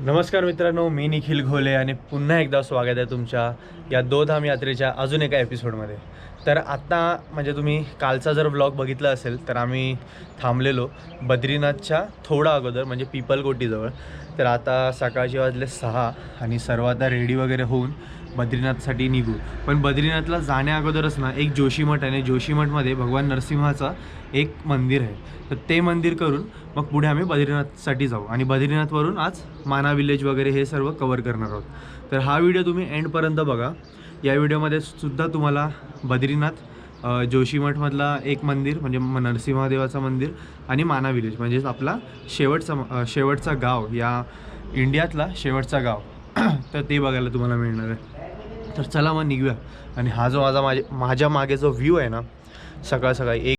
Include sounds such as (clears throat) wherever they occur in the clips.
नमस्कार मित्रांनो मी निखिल घोले आणि पुन्हा एकदा स्वागत आहे तुमच्या या दोधाम यात्रेच्या अजून एका एपिसोडमध्ये तर आत्ता म्हणजे तुम्ही कालचा जर ब्लॉग बघितला असेल तर आम्ही थांबलेलो बद्रीनाथच्या थोडा अगोदर म्हणजे पिपलकोटीजवळ. तर आता सकाळचे वाजले सहा आणि सर्व आता रेडी वगैरे होऊन बद्रीनाथसाठी निघू. पण बद्रीनाथला जाण्या अगोदरच ना एक जोशीमठ आहे आणि जोशीमठमध्ये भगवान नरसिंहाचा एक मंदिर आहे. तर ते मंदिर करून मग पुढे आम्ही बद्रीनाथसाठी जाऊ. आणि बद्रीनाथवरून आज माना विलेज वगैरे हे सर्व कवर करणार आहोत. तर हा व्हिडिओ तुम्ही एंडपर्यंत बघा. या व्हिडिओमध्ये सुद्धा तुम्हाला बद्रीनाथ जोशीमठमधला एक मंदिर म्हणजे म- नरसिंहदेवाचं मंदिर आणि माना विलेज म्हणजेच आपला शेवटचा शेवटचा गाव या इंडियातला शेवटचा गाव. (clears throat) तर ते बघायला तुम्हाला मिळणार आहे. तर चला मग निघूया. आणि हा जो माझा माझ्या माझ्या मागे जो व्ह्यू आहे ना सकाळ सकाळी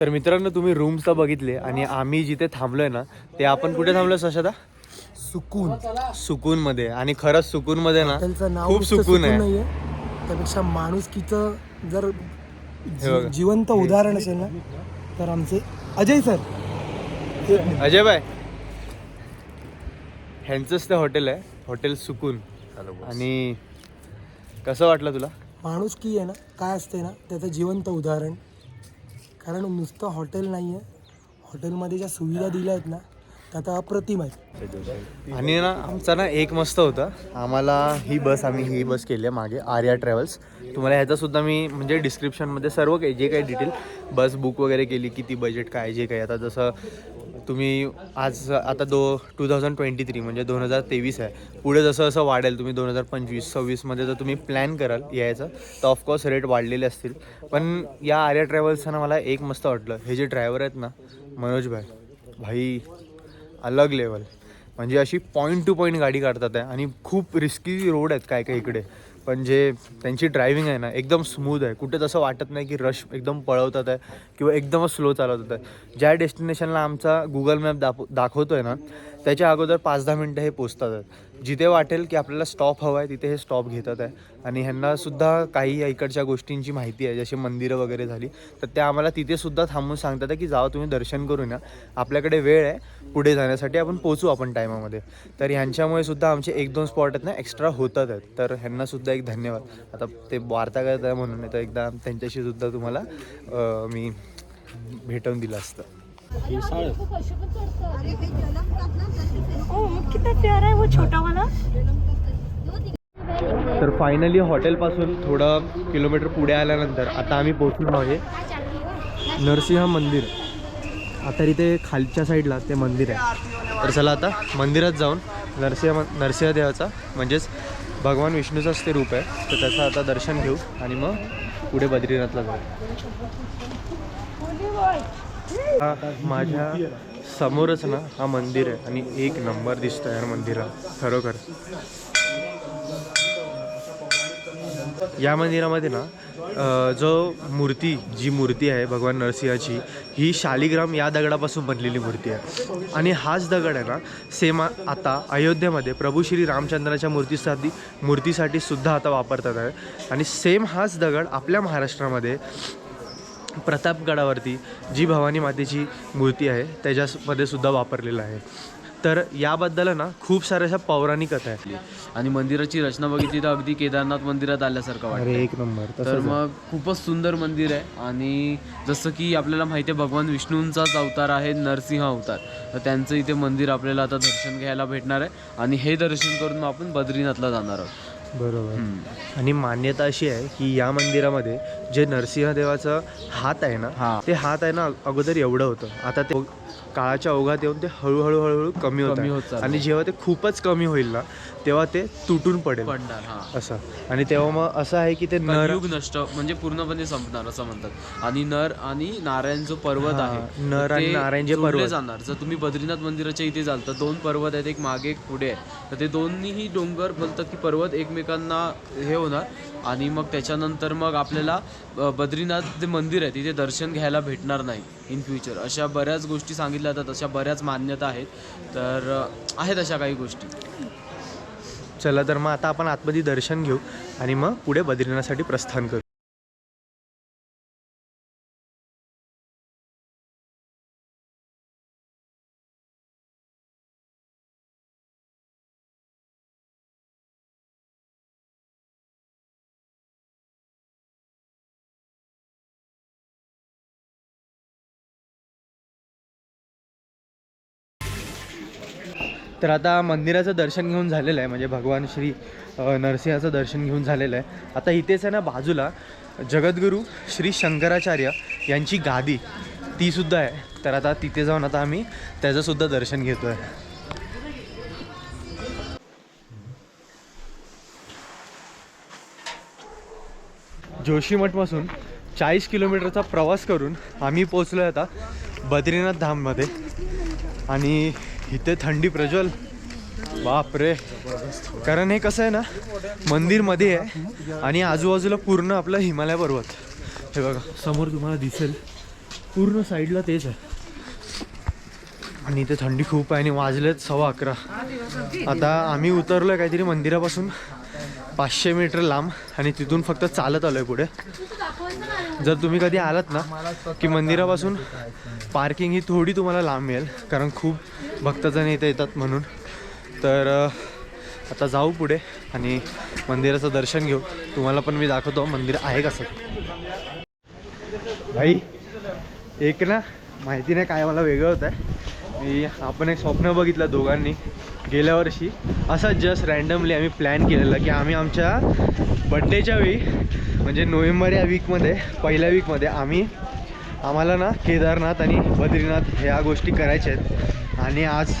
तर मित्रांनो तुम्ही रूम्स तर बघितले आणि आम्ही जिथे थांबलोय ना ते आपण कुठे थांबलोय सशदा? सुकून. सुकूनमध्ये. आणि खरंच सुकूनमध्ये ना त्यांचं नाव खूप सुकून आहे. नाहीये. त्यापेक्षा माणुसकीचं जर बघा. जिवंत उदाहरण असेल ना तर आमचे अजय सर. अजय बाय ह्यांचंच ते हॉटेल आहे हॉटेल सुकून. आणि कसं वाटलं तुला? माणुसकी आहे ना काय असते ना त्याचं जिवंत उदाहरण. कारण नुसतं हॉटेल नाही आहे हॉटेलमध्ये ज्या सुविधा दिल्या आहेत ना त्या तर अप्रतिम आहेत. आणि ना आमचा ना एक मस्त होता. आम्हाला ही बस आम्ही ही बस केली आहे मागे आर्या ट्रॅव्हल्स. तुम्हाला ह्याचासुद्धा मी म्हणजे डिस्क्रिप्शनमध्ये सर्व काही जे काही डिटेल बस बुक वगैरे केली किती बजेट काय जे काही. आता जसं तुम्ही आज आता दो टू थाउजंड ट्वेंटी थ्री म्हणजे दोन हजार तेवीस आहे. पुढे जसं असं वाढेल तुम्ही दोन हजार पंचवीस सव्वीसमध्ये जर तुम्ही प्लॅन कराल यायचं तर ऑफकोर्स रेट वाढलेले असतील. पण या आर्या ट्रॅव्हल्सनं मला एक मस्त वाटलं. हे जे ड्रायव्हर आहेत ना मनोज भाई भाई अलग लेवल म्हणजे अशी पॉईंट टू पॉईंट गाडी काढतात आहे आणि खूप रिस्की रोड आहेत काय काय इकडे. पण जे त्यांची ड्रायव्हिंग आहे ना एकदम स्मूथ आहे. कुठे तसं वाटत नाही की रश एकदम पळवतात आहे किंवा एकदमच स्लो चालवतात आहे. ज्या डेस्टिनेशनला आमचा गुगल मॅप दाप दाखवतो आहे ना त्याच्या अगोदर पाच दहा मिनटं हे पोचतात. जिथे वाटेल की आपल्याला स्टॉप हवा आहे तिथे हे स्टॉप घेतात आहे. आणि ह्यांनासुद्धा काही इकडच्या गोष्टींची माहिती आहे. जसे मंदिरं वगैरे झाली तर त्या आम्हाला तिथेसुद्धा थांबून सांगतात की जावा तुम्ही दर्शन करून या. आपल्याकडे वेळ आहे पुढे जाण्यासाठी आपण पोचू आपण टायमामध्ये. तर ह्यांच्यामुळे सुद्धा आमचे एक दोन स्पॉट आहेत ना एक्स्ट्रा होतात आहेत. तर ह्यांनासुद्धा एक धन्यवाद. आता ते वार्ता करत आहे म्हणून तर एकदा त्यांच्याशी सुद्धा तुम्हाला मी भेटवून दिलं असतं. कितना प्यारा है वो छोटा वाला. तर फायनली हॉटेलपासून थोडं किलोमीटर पुढे आल्यानंतर आता आम्ही पोहोचलो आहे नरसिंह मंदिर. आता इथे खालच्या साईडला ते मंदिर आहे. तर चला आता मंदिरात जाऊन नरसिंह नरसिंह देवाचा म्हणजेच भगवान विष्णूचंच ते रूप आहे. तर त्याचं आता दर्शन घेऊ आणि मग पुढे बद्रीनाथला जाऊ. हा माझ्या समोरच ना हा मंदिर आहे आणि एक नंबर दिसतो यार मंदिरात खरोखर. या मंदिरामध्ये ना जो मूर्ती जी मूर्ती आहे भगवान नरसिंहाची ही शालिग्राम या दगडापासून बनलेली मूर्ती आहे. आणि हाच दगड आहे ना सेम आता अयोध्येमध्ये प्रभू श्री रामचंद्राच्या मूर्तीसाठी मूर्तीसाठी सुद्धा आता वापरतात आहे. आणि सेम हाच दगड आपल्या महाराष्ट्रामध्ये प्रतापगडावरती जी भवानी मातेची मूर्ती आहे त्याच्यामध्ये सुद्धा वापरलेलं आहे. तर याबद्दल ना खूप साऱ्या अशा पौराणिक कथा आहेत. आणि मंदिराची रचना बघितली तर अगदी केदारनाथ मंदिरात आल्यासारखं वाटतं एक नंबर. तर मग खूपच सुंदर मंदिर आहे. आणि जसं की आपल्याला माहिती आहे भगवान विष्णूंचाच अवतार आहे नरसिंह अवतार. तर त्यांचं इथे मंदिर आपल्याला आता दर्शन घ्यायला भेटणार आहे. आणि हे दर्शन करून आपण बद्रीनाथला जाणार आहोत. बरोबर. आणि मान्यता अशी आहे की या मंदिरामध्ये जे नरसिंहदेवाचं हात आहे ना हा. ते हात आहे ना अगोदर एवढं होतं आता ते काळाच्या ओघात येऊन ते हळूहळू हळूहळू कमी कमी होत. आणि जेव्हा ते खूपच कमी होईल ना तेव्हा ते तुटून पडेल. पडणार हा. असं. आणि तेव्हा मग असं आहे की ते नर कलियुग नष्ट म्हणजे पूर्णपणे संपणार असं म्हणतात. आणि नर आणि नारायण जो पर्वत आहे नर आणि नारायण जे पर्वत. जाणार. जर तुम्ही बद्रीनाथ मंदिराच्या इथे जाल तर दोन पर्वत आहेत एक मागे एक पुढे आहे. तर ते दोन्हीही डोंगर बोलतात की पर्वत एकमेकांना हे होणार. आणि मग त्याच्यानंतर मग आपल्याला बद्रीनाथ जे मंदिर आहे तिथे दर्शन घ्यायला भेटणार नाही इन फ्युचर अशा बऱ्याच गोष्टी सांगितल्या जातात अशा बऱ्याच मान्यता आहेत. तर आहेत अशा काही गोष्टी. चला तर मग आता आपण आतमध्ये दर्शन घेऊ आणि मग पुढे बद्रीनाथसाठी प्रस्थान करू. तर आता मंदिराचं दर्शन घेऊन झालेलं आहे. म्हणजे भगवान श्री नरसिंहाचं दर्शन घेऊन झालेलं आहे. आता इथेच आहे ना बाजूला जगद्गुरू श्री शंकराचार्य यांची गादी तीसुद्धा आहे. तर आता तिथे जाऊन आता आम्ही त्याचंसुद्धा दर्शन घेतो आहे जोशीमठपासून चाळीस किलोमीटरचा प्रवास करून आम्ही पोचलो आहे आता बद्रीनाथ धाममध्ये. आणि इथे थंडी प्रज्वल. बाप रे कारण हे कसं आहे ना मंदिरमध्ये आहे आणि आजूबाजूला पूर्ण आपलं हिमालय पर्वत. हे बघा. समोर तुम्हाला दिसेल. पूर्ण साईडला तेच आहे. आणि इथे थंडी खूप आहे आणि वाजलेत सव्वा अकरा. आता आम्ही उतरलो आहे काहीतरी मंदिरापासून. पाचशे मीटर लांब आणि तिथून फक्त चालत आलो आहे पुढे. जर तुम्ही कधी आलात ना की मंदिरापासून पार्किंग ही थोडी तुम्हाला लांब मिळेल. कारण खूप भक्तजण इथे येतात म्हणून. तर आता जाऊ पुढे आणि मंदिराचं दर्शन घेऊ. तुम्हाला पण मी दाखवतो मंदिर आहे कसं. भाई एक ना माहिती नाही काय मला वेगळं होतं आहे मी आपण एक स्वप्न बघितलं दोघांनी गेल्या वर्षी. असं जस्ट रँडमली आम्ही प्लॅन केलेला की आम्ही आमच्या बड्डेच्या वेळी म्हणजे नोव्हेंबर या वीकमध्ये पहिल्या वीकमध्ये आम्ही आम्हाला ना केदारनाथ आणि बद्रीनाथ ह्या गोष्टी करायच्या आहेत. आणि आज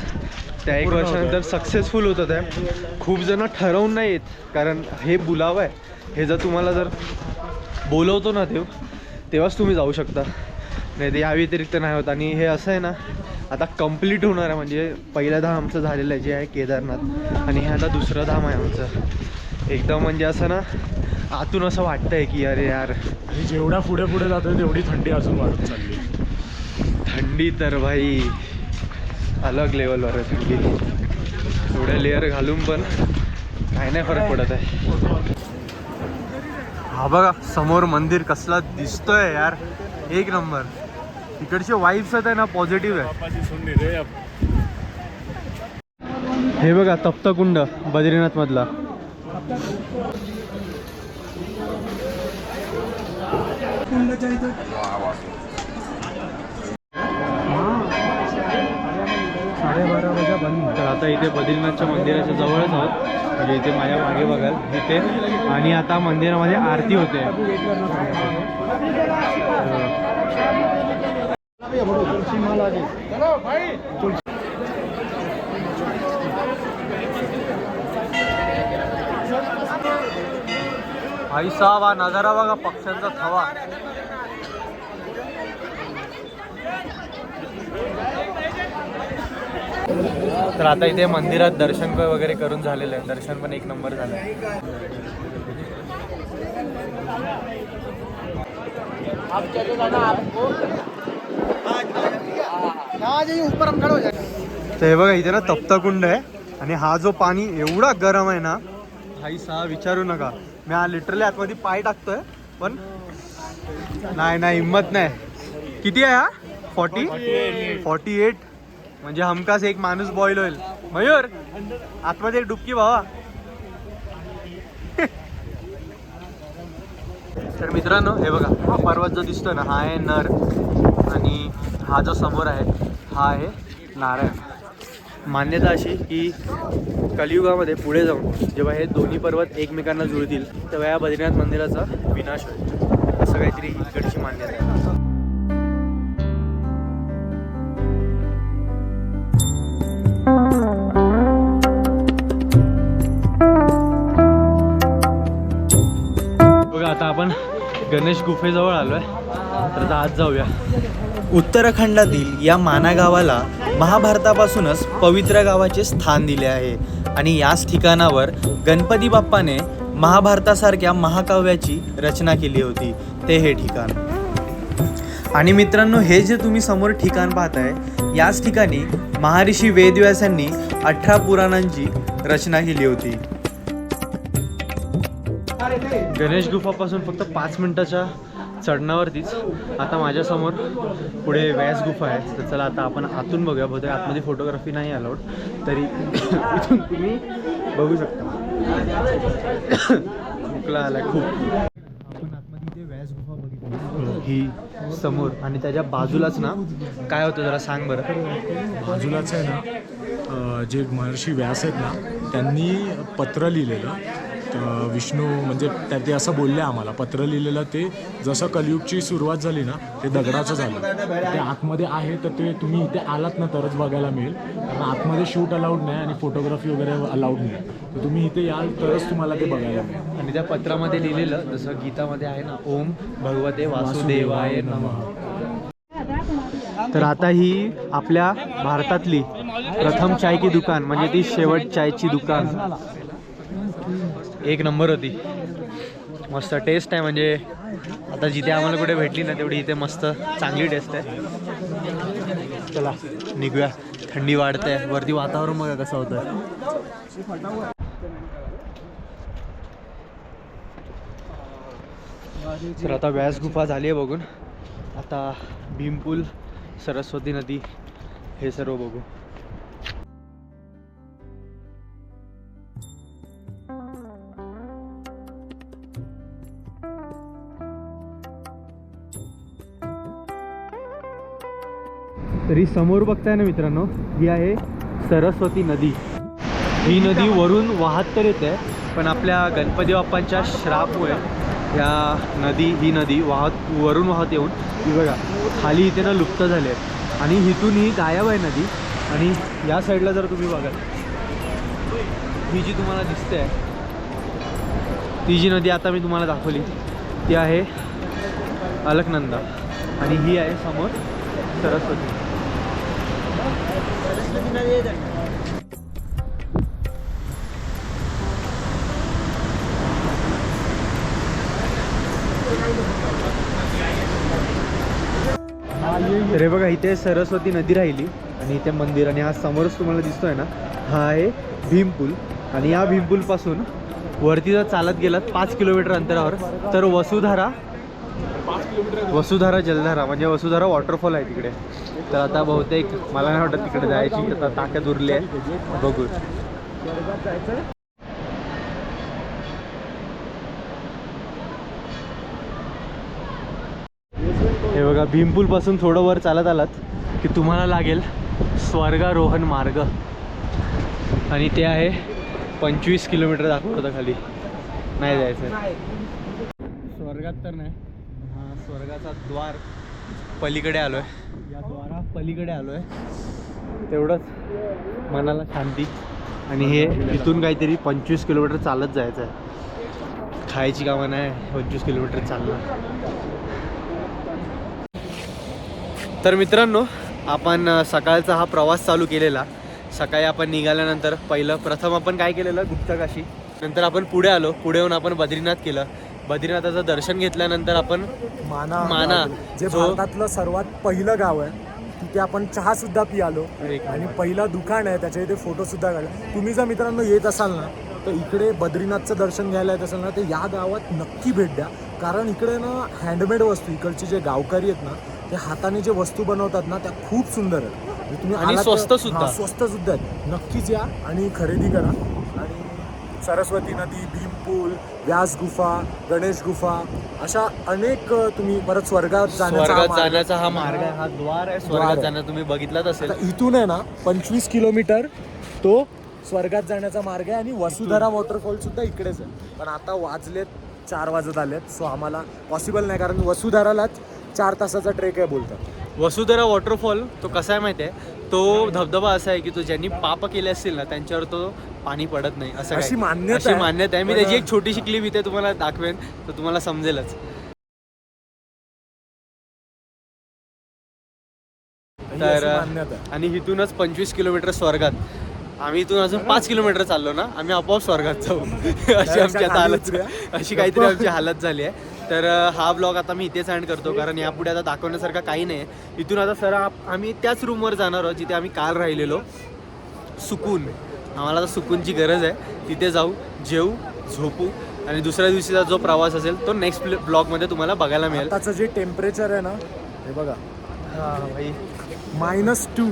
त्या एक वर्षानंतर सक्सेसफुल होतं आहे खूप जण ठरवून नाही येत कारण हे बुलावं आहे. हे जर तुम्हाला जर बोलवतो ना देव तेव्हाच तुम्ही जाऊ शकता. नाही तर या व्यतिरिक्त नाही होत. आणि हे असं आहे ना आता कंप्लीट होणार आहे. म्हणजे पहिलं धाम आमचं झालेलं आहे जे आहे केदारनाथ. आणि हे आता दुसरं धाम आहे आमचं. एकदम म्हणजे असं ना आतून असं वाटतंय की अरे यार. जेवढा पुढे पुढे जातोय तेवढी थंडी अजून वाढत चालली. थंडी तर भाई. अलग लेवलवर आहे थंडी एवढे लेअर घालून पण काय नाही फरक पडत आहे. हा बघा समोर मंदिर कसला दिसतोय यार. एक नंबर. इकडचे वाईब्स आहेत ना पॉझिटिव्ह आहे हे बघा तप्तकुंड बद्रीनाथ मधला इथे बद्रीनाथच्या मंदिराच्या जवळच आहोत. म्हणजे इथे माझ्या मागे बघाल इथे आणि आता मंदिरामध्ये आरती होते. भाई साहब हा नजारा बघा पक्ष्यांचा थवा. तर आता इथे मंदिरात दर्शन वगैरे करून झालेलं आहे. दर्शन पण एक नंबर झालं. आहे तर हे बघा इथे ना तप्ता कुंड आहे. आणि हा जो पाणी एवढा गरम आहे ना भाई सहा विचारू नका. मी हा लिटरली आतमध्ये पाय टाकतोय पण नाही नाही हिंमत नाही. किती आहे हा? फॉर्टी? Forty eight? म्हणजे हमखास एक माणूस बॉईल होईल. मयूर आतमध्ये एक डुबकी भावा. तर मित्रांनो हे बघा हा पर्वत जो दिसतोय ना हा आहे नर आणि हा जो समोर आहे हा आहे नारायण. मान्यता अशी की कलियुगामध्ये पुढे जाऊन जेव्हा हे दोन्ही पर्वत एकमेकांना जुळतील तेव्हा या बद्रीनाथ मंदिराचा विनाश होईल. असं काहीतरी इकडची मान्यता आहे. गणेश गुफेजवळ आलोय. तर आज जाऊया. उत्तराखंडातील या माना गावाला महाभारतापासूनच पवित्र गावाचे स्थान दिले आहे. आणि याच ठिकाणावर गणपती बाप्पाने महाभारतासारख्या महाकाव्याची रचना केली होती. ते हे ठिकाण. आणि मित्रांनो हे जे तुम्ही समोर ठिकाण पाहताय याच ठिकाणी महर्षी वेदव्यासांनी अठरा पुराणांची रचना केली होती. गणेश गुफापासून फक्त पाच मिनटाच्या चढणावरतीच आता माझ्यासमोर पुढे व्यास गुफा आहे. तर चला आता आपण आतून बघूया. बहुतेक आतमध्ये फोटोग्राफी नाही अलाउड तरी (coughs) इथून तुम्ही बघू शकता. खोकला आला खूप. आपण आतमध्ये व्यास गुफा बघितली. ही समोर आणि त्याच्या बाजूलाच ना काय होतं जरा सांग बरं. बाजूलाच आहे ना जे महर्षी व्यास आहेत ना त्यांनी पत्र लिहिलेलं. विष्णू म्हणजे त्या ते असं बोलले आम्हाला पत्र लिहिलेलं ते जसं कलियुगची सुरुवात झाली ना ते दगडाचं झालं. ते आतमध्ये आहे तर ते तुम्ही इथे आलात ना तरच बघायला मिळेल. कारण आतमध्ये शूट अलाउड नाही आणि फोटोग्राफी वगैरे अलाउड नाही. तर तुम्ही इथे याल तरच तुम्हाला ते बघायला मिळेल. आणि त्या पत्रामध्ये लिहिलेलं जसं गीतामध्ये आहे ना ओम भगवते वासुदेवाय नमः. तर आता ही आपल्या भारतातली प्रथम चाय की दुकान म्हणजे ती शेवट चायची दुकान. एक नंबर होती. मस्त टेस्ट आहे म्हणजे. आता जिथे आम्हाला कुठे भेटली ना तेवढी इथे मस्त चांगली टेस्ट आहे. चला निघूया. थंडी वाढते. वरती वातावरण बघा कसं होतं तर आता व्यास गुफा झाली आहे बघून. आता भीमपूल सरस्वती नदी हे सर्व बघू. तरी समोर बघताय ना मित्रांनो ही आहे सरस्वती नदी. ही नदी वरून वाहत तर येते पण आपल्या गणपती बाप्पांच्या श्रापमुळे या नदी ही नदी वाहत वरून वाहत येऊन ही बघा खाली इथे ना लुप्त झाली आहे. आणि इथून ही गायब आहे नदी. आणि या साईडला जर तुम्ही बघाल ही जी तुम्हाला दिसते आहे ती जी नदी आता मी तुम्हाला दाखवली ती आहे अलकनंदा. आणि ही आहे समोर सरस्वती. अरे बघा इथे सरस्वती नदी राहिली आणि इथे मंदिर आणि हा समोरच तुम्हाला दिसतोय ना हा आहे भीमपूल. आणि या भीमपूलपासून वरती जर चालत गेलात पाच किलोमीटर अंतरावर तर वसुधारा वसुधारा जलधारा म्हणजे वसुधारा वॉटरफॉल आहे तिकडे. तर आता बहुतेक मला नाही वाटत तिकडे जायची आता ताकद उरली आहे बघू. हे बघा भीमपूलपासून थोडं वर चालत आलात की तुम्हाला लागेल स्वर्गारोहण मार्ग. आणि ते आहे पंचवीस किलोमीटर दाखवत होतं खाली. नाही जायचं. स्वर्गात तर नाही. हा स्वर्गाचा द्वार पलीकडे आलो आहे या द्वार पलीकडे आलो आहे तेवढंच मनाला शांती. आणि हे इथून काहीतरी पंचवीस किलोमीटर चालत जायचं आहे खायची कामं नाही पंचवीस किलोमीटर चालणं तर मित्रांनो आपण सकाळचा हा प्रवास चालू केलेला. सकाळी आपण निघाल्यानंतर पहिलं प्रथम आपण काय केलेलं? गुप्तकाशी. नंतर आपण पुढे आलो. पुढे येऊन आपण बद्रीनाथ केलं. बद्रीनाथाचं दर्शन घेतल्यानंतर आपण माना माना, जे जो- भारतातलं सर्वात पहिलं गाव आहे. तिथे आपण चहा सुद्धा पियालो आणि पहिलं दुकान आहे त्याच्या इथे फोटो सुद्धा काढला. तुम्ही जर मित्रांनो येत असाल ना तर इकडे बद्रीनाथचं दर्शन घ्यायला येत असाल ना तर या गावात नक्की भेट द्या. कारण इकडे ना हँडमेड वस्तू इकडचे जे गावकरी आहेत ना ते हाताने जे वस्तू बनवतात ना त्या खूप सुंदर आहेत. म्हणजे तुम्ही स्वस्त सुद्धा. स्वस्त सुद्धा आहेत. नक्कीच या आणि खरेदी करा. आणि सरस्वती नदी भीमपूल व्यास गुफा गणेश गुफा अशा अनेक तुम्ही परत स्वर्गात जाण्याचा स्वर्गात मार्ग- जाण्याचा हा मार्ग आहे हा द्वार आहे. द्वार स्वर्गात आहे. जाण्याचा तुम्ही बघितलाच असेल. आता इथून आहे ना पंचवीस किलोमीटर तो स्वर्गात जाण्याचा मार्ग आहे आणि वसुधरा वॉटरफॉल सुद्धा इकडेच आहे. पण आता वाजलेत चार वाजत आलेत सो आम्हाला पॉसिबल नाही कारण वसुधारालाच चार तासाचा ट्रेक आहे बोलतात. वसुधरा वॉटरफॉल तो कसा आहे माहिती आहे? तो धबधबा असा आहे की तो ज्यांनी पाप केले असतील ना त्यांच्यावर तो पाणी पडत नाही असं अशी मान्यता आहे. मान्यता आहे. मी त्याची एक छोटीशी क्लिप इथे तुम्हाला दाखवेन तर तुम्हाला समजेलच. तर आणि इथूनच पंचवीस किलोमीटर स्वर्गात. आम्ही इथून अजून पाच किलोमीटर चाललो ना आम्ही आपोआप स्वर्गात जाऊ. (laughs) अशी आमची आता हालत अशी काहीतरी आमची हालत झाली आहे. तर हा ब्लॉग आता मी इथेच एंड करतो. कारण यापुढे आता दाखवण्यासारखं काही नाही. आहे इथून आता सर आम्ही त्याच रूमवर जाणार आहोत जिथे आम्ही काल राहिलेलो. सुकून. आम्हाला आता सुकूनची गरज आहे. तिथे जाऊ जेऊ झोपू. आणि दुसऱ्या दिवशीचा जो प्रवास असेल तो नेक्स्ट ब्लॉगमध्ये तुम्हाला बघायला मिळेल. आताचं जे टेम्परेचर आहे ना हे बघा. हा भाई. मायनस टू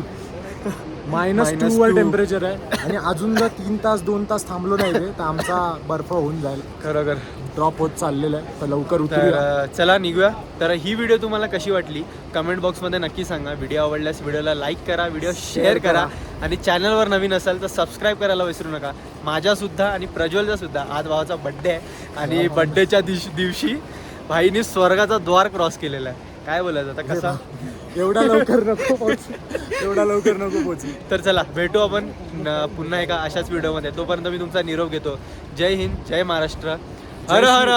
मायनस टू वर. टेम्परेचर आहे. आणि अजून जर तीन तास दोन तास थांबलो नाही रे तर आमचा बर्फ होऊन जाईल. खरोखर. ड्रॉप होत चाललेला आहे तर लवकर तर उतरूया. अ, चला निघूया. तर ही व्हिडिओ तुम्हाला कशी वाटली? कमेंट बॉक्समध्ये नक्की सांगा. व्हिडिओ आवडल्यास व्हिडिओला लाईक करा व्हिडिओ शेअर करा. आणि चॅनलवर नवीन असाल तर सबस्क्राईब करायला विसरू नका. माझ्यासुद्धा आणि प्रज्वलचा सुद्धा आज भावाचा बड्डे आहे. आणि बड्डेच्या दिवशी दिवशी भाईने स्वर्गाचा द्वार क्रॉस केलेला आहे. काय बोलायचं आता? कसा? एवढा लवकर नको पोहोचू. एवढा लवकर नको पोहोचू. तर चला भेटू आपण न- पुन्हा एका अशाच व्हिडिओमध्ये तोपर्यंत मी तुमचा निरोप घेतो. जय हिंद जय महाराष्ट्र. हर हर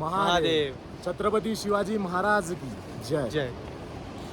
महादेव. छत्रपती शिवाजी महाराज की जय. जय.